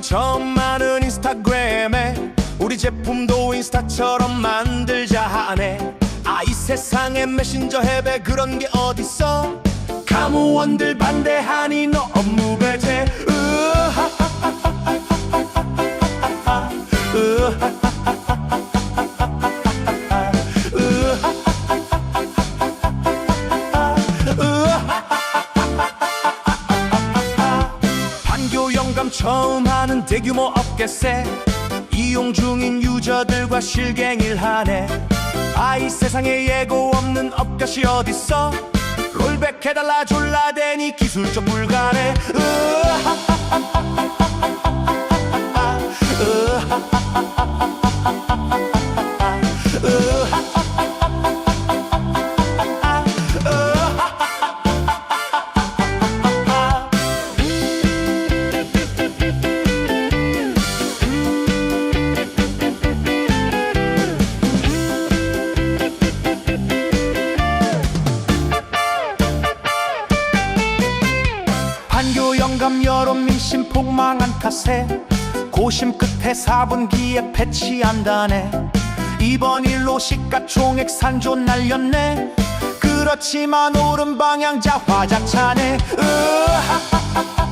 처음 하는 인스타그램에 우리 제품도 인스타처럼 만들자 하네. 아 이 세상에 메신저 앱에 그런 게 어딨어? 가무원들 반대하니 너무 배제 처음 하는 대규모 업계세. 이용 중인 유저들과 실갱일 하네. 아이 세상에 예고 없는 업gat이 어딨어? 롤백 해달라 졸라대니 기술적 불가네 영감 여러 민심 폭망한 탓에 고심 끝에 4분기에 패치한다네. 이번 일로 시가총액 산조 날렸네. 그렇지만 오른 방향 자화자차네. 으하하하하하